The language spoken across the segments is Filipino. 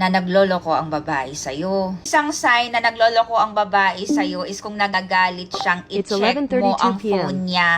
na nagloloko ang babae sa'yo. Isang sign na nagloloko ang babae sa'yo is kung nagagalit siyang i-check mo 11:32 ang PM. phone niya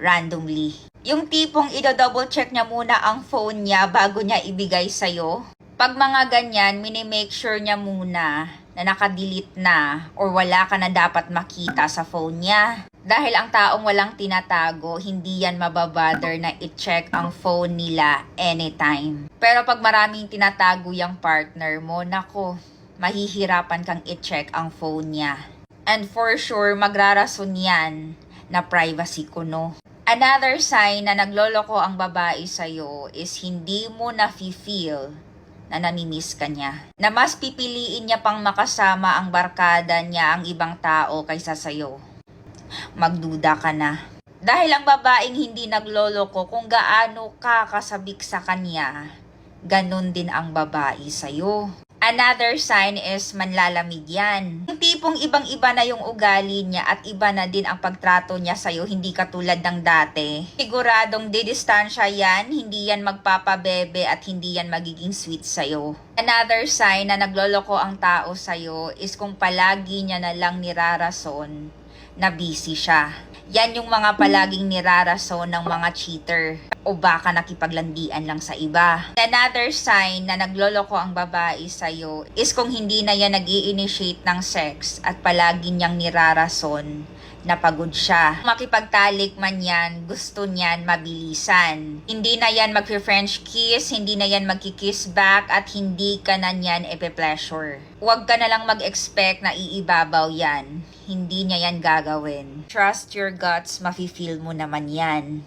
randomly. Yung tipong i-double check niya muna ang phone niya bago niya ibigay sa'yo. Pag mga ganyan, minimake sure niya muna na nakadelete na or wala ka na dapat makita sa phone niya. Dahil ang taong walang tinatago, hindi yan mababother na i-check ang phone nila anytime. Pero pag maraming tinatago yung partner mo, nako, mahihirapan kang i-check ang phone niya. And for sure, magrarason yan na privacy ko, no? Another sign na nagloloko ang babae sa'yo is hindi mo na-feel na namimiss ka niya. Na mas pipiliin niya pang makasama ang barkada niya ang ibang tao kaysa sa'yo. Magduda ka na. Dahil ang babaeng hindi nagloloko kung gaano ka kasabik sa kanya, ganun din ang babae sa'yo. Another sign is manlalamig yan. Yung tipong ibang-iba na yung ugali niya at iba na din ang pagtrato niya sa'yo, hindi katulad ng dati. Siguradong didistansya yan, hindi yan magpapabebe at hindi yan magiging sweet sa'yo. Another sign na nagloloko ang tao sa'yo is kung palagi niya na lang nirarason na busy siya. Yan yung mga palaging nirarason ng mga cheater o baka nakipaglandian lang sa iba. Another sign na nagloloko ang babae sa'yo is kung hindi na yan nag initiate ng sex at palagi niyang nirarason na pagod siya. Makipagtalik man yan, gusto niyan mabilisan. Hindi na yan mag-French kiss, hindi na yan magki-kiss back, at hindi ka na niyan epe-pleasure. Huwag ka na lang mag-expect na iibabaw yan. Hindi niya yan gagawin. Trust your guts, mafe-feel mo naman yan.